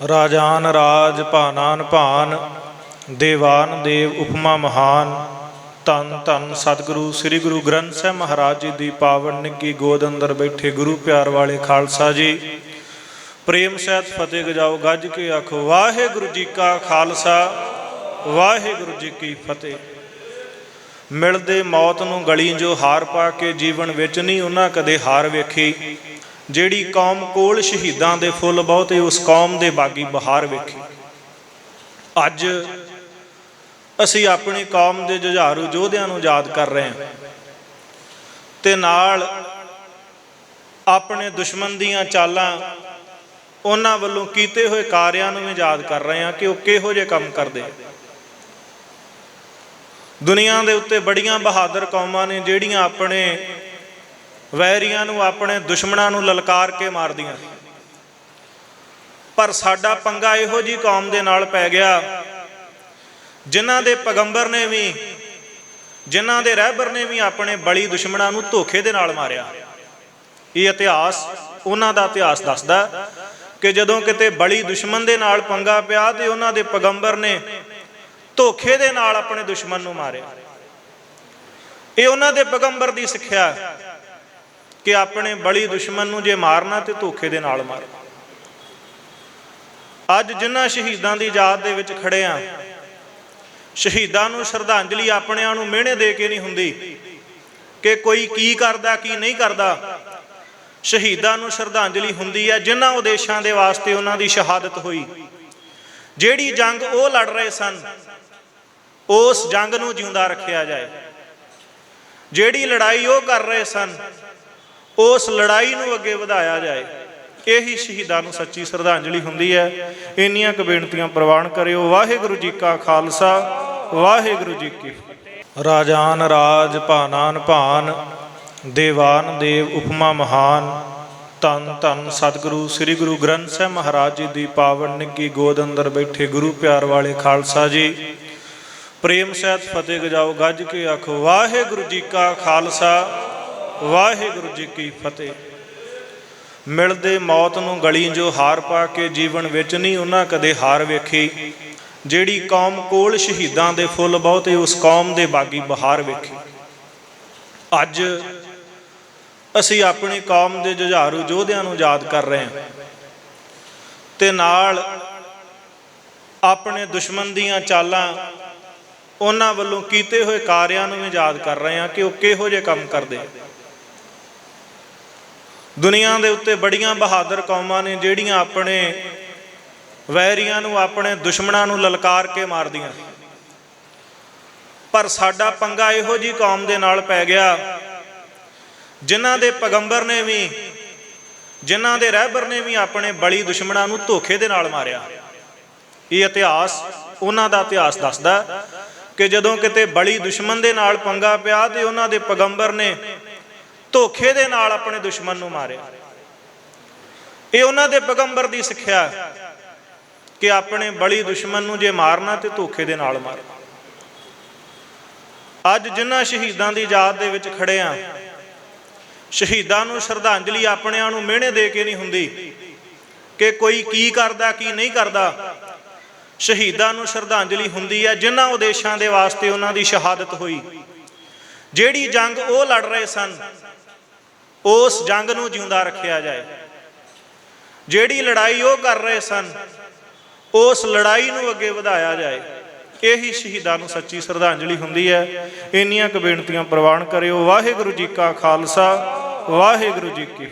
ਰਾਜਾਨ ਰਾਜ ਭਾਨਾਨ ਭਾਨ, ਦੇਵਾਨ ਦੇਵ ਉਪਮਾ ਮਹਾਨ। ਧੰਨ ਧੰਨ ਸਤਿਗੁਰੂ, ਸ੍ਰੀ ਗੁਰੂ ਗ੍ਰੰਥ ਸਾਹਿਬ ਮਹਾਰਾਜ ਜੀ ਦੀ ਪਾਵਨ ਨਿੱਗੀ ਗੋਦ ਅੰਦਰ ਬੈਠੇ ਗੁਰੂ ਪਿਆਰ ਵਾਲੇ ਖਾਲਸਾ ਜੀ। ਪ੍ਰੇਮ ਸਹਿਤ ਫਤਿਹ ਗਜਾਓ, ਗੱਜ ਕੇ ਆਖੋ, ਵਾਹਿਗੁਰੂ ਜੀ ਕਾ ਖਾਲਸਾ, ਵਾਹਿਗੁਰੂ ਜੀ ਕੀ ਫਤਿਹ। ਮਿਲਦੇ ਮੌਤ ਨੂੰ ਗਲੀ ਜੋ ਹਾਰ ਪਾ ਕੇ ਜੀਵਨ ਵਿੱਚ ਨਹੀਂ, ਉਹਨਾਂ ਕਦੇ ਹਾਰ ਵੇਖੀ। ਜਿਹੜੀ ਕੌਮ ਕੋਲ ਸ਼ਹੀਦਾਂ ਦੇ ਫੁੱਲ ਬਹੁਤੇ ਉਸ ਕੌਮ ਦੇ ਬਾਗੀ ਬਹਾਰ ਵੇਖੀ ਅੱਜ ਅਸੀਂ ਆਪਣੀ ਕੌਮ ਦੇ ਜੁਝਾਰੂ ਯੋਧਿਆਂ ਨੂੰ ਯਾਦ ਕਰ ਰਹੇ ਹਾਂ ਤੇ ਨਾਲ ਆਪਣੇ ਦੁਸ਼ਮਣ ਦੀਆਂ ਚਾਲਾਂ ਉਹਨਾਂ ਵੱਲੋਂ ਕੀਤੇ ਹੋਏ ਕਾਰਿਆਂ ਨੂੰ ਵੀ ਯਾਦ ਕਰ ਰਹੇ ਹਾਂ ਕਿ ਉਹ ਕਿਹੋ ਜਿਹੇ ਕੰਮ ਕਰਦੇ ਆ। ਦੁਨੀਆ ਦੇ ਉੱਤੇ ਬੜੀਆਂ ਬਹਾਦਰ ਕੌਮਾਂ ਨੇ ਜਿਹੜੀਆਂ ਆਪਣੇ ਵੈਰੀਆਂ ਨੂੰ ਆਪਣੇ ਦੁਸ਼ਮਣਾਂ ਨੂੰ ਲਲਕਾਰ ਕੇ ਮਾਰਦੀਆਂ। ਪਰ ਸਾਡਾ ਪੰਗਾ ਇਹੋ ਜੀ ਕੌਮ ਦੇ ਨਾਲ ਪੈ ਗਿਆ, ਜਿਨ੍ਹਾਂ ਦੇ ਪੈਗੰਬਰ ਨੇ ਵੀ, ਜਿਨ੍ਹਾਂ ਦੇ ਰਹਿਬਰ ਨੇ ਵੀ ਆਪਣੇ ਬਲੀ ਦੁਸ਼ਮਣਾਂ ਨੂੰ ਧੋਖੇ ਦੇ ਨਾਲ ਮਾਰਿਆ। ਇਹ ਇਤਿਹਾਸ ਉਹਨਾਂ ਦਾ ਇਤਿਹਾਸ ਦੱਸਦਾ ਕਿ ਜਦੋਂ ਕਿਤੇ ਬਲੀ ਦੁਸ਼ਮਣ ਦੇ ਨਾਲ ਪੰਗਾ ਪਿਆ ਤੇ ਉਹਨਾਂ ਦੇ ਪੈਗੰਬਰ ਨੇ ਧੋਖੇ ਦੇ ਨਾਲ ਆਪਣੇ ਦੁਸ਼ਮਣ ਨੂੰ ਮਾਰਿਆ। ਇਹ ਉਹਨਾਂ ਦੇ ਪੈਗੰਬਰ ਦੀ ਸਿੱਖਿਆ ਕਿ ਆਪਣੇ ਬਲੀ ਦੁਸ਼ਮਣ ਨੂੰ ਜੇ ਮਾਰਨਾ ਤੇ ਧੋਖੇ ਦੇ ਨਾਲ ਮਾਰਨਾ ਅੱਜ ਜਿਨ੍ਹਾਂ ਸ਼ਹੀਦਾਂ ਦੀ ਯਾਦ ਦੇ ਵਿੱਚ ਖੜੇ ਆ, ਸ਼ਹੀਦਾਂ ਨੂੰ ਸ਼ਰਧਾਂਜਲੀ ਆਪਣਿਆਂ ਨੂੰ ਮਿਹਣੇ ਦੇ ਕੇ ਨਹੀਂ ਹੁੰਦੀ ਕਿ ਕੋਈ ਕੀ ਕਰਦਾ, ਕੀ ਨਹੀਂ ਕਰਦਾ। ਸ਼ਹੀਦਾਂ ਨੂੰ ਸ਼ਰਧਾਂਜਲੀ ਹੁੰਦੀ ਹੈ, ਜਿਨ੍ਹਾਂ ਉਦੇਸ਼ਾਂ ਦੇ ਵਾਸਤੇ ਉਹਨਾਂ ਦੀ ਸ਼ਹਾਦਤ ਹੋਈ। ਜਿਹੜੀ ਜੰਗ ਉਹ ਲੜ ਰਹੇ ਸਨ, ਉਸ ਜੰਗ ਨੂੰ ਜਿਉਂਦਾ ਰੱਖਿਆ ਜਾਏ। ਜਿਹੜੀ ਲੜਾਈ ਉਹ ਕਰ ਰਹੇ ਸਨ ਉਸ ਲੜਾਈ ਨੂੰ ਅੱਗੇ ਵਧਾਇਆ ਜਾਏ। ਇਹੀ ਸ਼ਹੀਦਾਂ ਨੂੰ ਸੱਚੀ ਸ਼ਰਧਾਂਜਲੀ ਹੁੰਦੀ ਹੈ। ਇੰਨੀਆਂ ਕੁ ਬੇਨਤੀਆਂ ਪ੍ਰਵਾਨ ਕਰਿਓ। ਵਾਹਿਗੁਰੂ ਜੀ ਕਾ ਖਾਲਸਾ, ਵਾਹਿਗੁਰੂ ਜੀ ਕੀ ਫਤਿਹ। ਰਾਜਾਨ ਰਾਜ ਭਾਨਾਨ ਭਾਨ, ਦੇਵਾਨ ਦੇਵ ਉਪਮਾ ਮਹਾਨ। ਧੰਨ ਧੰਨ ਸਤਿਗੁਰੂ, ਸ੍ਰੀ ਗੁਰੂ ਗ੍ਰੰਥ ਸਾਹਿਬ ਮਹਾਰਾਜ ਜੀ ਦੀ ਪਾਵਨ ਨਿੱਗੀ ਗੋਦ ਅੰਦਰ ਬੈਠੇ ਗੁਰੂ ਪਿਆਰ ਵਾਲੇ ਖਾਲਸਾ ਜੀ। ਪ੍ਰੇਮ ਸਹਿਤ ਫਤਿਹ ਗਜਾਓ, ਗੱਜ ਕੇ ਆਖੋ, ਵਾਹਿਗੁਰੂ ਜੀ ਕਾ ਖਾਲਸਾ। ਵਾਹਿਗੁਰੂ ਜੀ ਕੀ ਫਤਿਹ। ਮਿਲਦੇ ਮੌਤ ਨੂੰ ਗਲੀ ਜੋ ਹਾਰ ਪਾ ਕੇ ਜੀਵਨ ਵਿੱਚ ਨਹੀਂ ਉਹਨਾਂ ਕਦੇ ਹਾਰ ਵੇਖੀ। ਜਿਹੜੀ ਕੌਮ ਕੋਲ ਸ਼ਹੀਦਾਂ ਦੇ ਫੁੱਲ ਬਹੁਤੇ, ਉਸ ਕੌਮ ਦੇ ਬਾਗੀ ਬਹਾਰ ਵੇਖੀ। ਅੱਜ ਅਸੀਂ ਆਪਣੀ ਕੌਮ ਦੇ ਜੁਝਾਰੂ ਯੋਧਿਆਂ ਨੂੰ ਯਾਦ ਕਰ ਰਹੇ ਹਾਂ। ਤੇ ਨਾਲ ਆਪਣੇ ਦੁਸ਼ਮਣ ਦੀਆਂ ਚਾਲਾਂ ਉਹਨਾਂ ਵੱਲੋਂ ਕੀਤੇ ਹੋਏ ਕਾਰਿਆਂ ਨੂੰ ਵੀ ਯਾਦ ਕਰ ਰਹੇ ਹਾਂ ਕਿ ਉਹ ਕਿਹੋ ਜਿਹੇ ਕੰਮ ਕਰਦੇ ਆ। ਦੁਨੀਆ ਦੇ ਉੱਤੇ ਬੜੀਆਂ ਬਹਾਦਰ ਕੌਮਾਂ ਨੇ ਜਿਹੜੀਆਂ ਆਪਣੇ ਵੈਰੀਆਂ ਨੂੰ, ਆਪਣੇ ਦੁਸ਼ਮਣਾਂ ਨੂੰ ਲਲਕਾਰ ਕੇ ਮਾਰਦੀਆਂ। ਪਰ ਸਾਡਾ ਪੰਗਾ ਇਹੋ ਜੀ ਕੌਮ ਦੇ ਨਾਲ ਪੈ ਗਿਆ, ਜਿਨ੍ਹਾਂ ਦੇ ਪੈਗੰਬਰ ਨੇ ਵੀ, ਜਿਨ੍ਹਾਂ ਦੇ ਰਹਿਬਰ ਨੇ ਵੀ ਆਪਣੇ ਬਲੀ ਦੁਸ਼ਮਣਾਂ ਨੂੰ ਧੋਖੇ ਦੇ ਨਾਲ ਮਾਰਿਆ। ਇਹ ਇਤਿਹਾਸ ਉਹਨਾਂ ਦਾ ਇਤਿਹਾਸ ਦੱਸਦਾ ਕਿ ਜਦੋਂ ਕਿਤੇ ਬਲੀ ਦੁਸ਼ਮਣ ਦੇ ਨਾਲ ਪੰਗਾ ਪਿਆ ਤੇ ਉਹਨਾਂ ਦੇ ਪੈਗੰਬਰ ਨੇ ਧੋਖੇ ਦੇ ਨਾਲ ਆਪਣੇ ਦੁਸ਼ਮਣ ਨੂੰ ਮਾਰਿਆ। ਇਹ ਉਹਨਾਂ ਦੇ ਪੈਗੰਬਰ ਦੀ ਸਿੱਖਿਆ ਕਿ ਆਪਣੇ ਬਲੀ ਦੁਸ਼ਮਣ ਨੂੰ ਜੇ ਮਾਰਨਾ ਤੇ ਧੋਖੇ ਦੇ ਨਾਲ ਮਾਰੋ। ਅੱਜ ਜਿਨ੍ਹਾਂ ਸ਼ਹੀਦਾਂ ਦੀ ਯਾਦ ਦੇ ਵਿੱਚ ਖੜੇ ਆ, ਸ਼ਹੀਦਾਂ ਨੂੰ ਸ਼ਰਧਾਂਜਲੀ ਆਪਣਿਆਂ ਨੂੰ ਮਿਹਣੇ ਦੇ ਕੇ ਨਹੀਂ ਹੁੰਦੀ ਕਿ ਕੋਈ ਕੀ ਕਰਦਾ, ਕੀ ਨਹੀਂ ਕਰਦਾ। ਸ਼ਹੀਦਾਂ ਨੂੰ ਸ਼ਰਧਾਂਜਲੀ ਹੁੰਦੀ ਹੈ ਜਿਨ੍ਹਾਂ ਉਦੇਸ਼ਾਂ ਦੇ ਵਾਸਤੇ ਉਹਨਾਂ ਦੀ ਸ਼ਹਾਦਤ ਹੋਈ। ਜਿਹੜੀ ਜੰਗ ਉਹ ਲੜ ਰਹੇ ਸਨ ਉਸ ਜੰਗ ਨੂੰ ਜਿਉਂਦਾ ਰੱਖਿਆ ਜਾਏ। ਜਿਹੜੀ ਲੜਾਈ ਉਹ ਕਰ ਰਹੇ ਸਨ, ਉਸ ਲੜਾਈ ਨੂੰ ਅੱਗੇ ਵਧਾਇਆ ਜਾਏ। ਇਹੀ ਸ਼ਹੀਦਾਂ ਨੂੰ ਸੱਚੀ ਸ਼ਰਧਾਂਜਲੀ ਹੁੰਦੀ ਹੈ। ਇੰਨੀਆਂ ਕੁ ਬੇਨਤੀਆਂ ਪ੍ਰਵਾਨ ਕਰਿਓ। ਵਾਹਿਗੁਰੂ ਜੀ ਕਾ ਖਾਲਸਾ, ਵਾਹਿਗੁਰੂ ਜੀ ਕੀ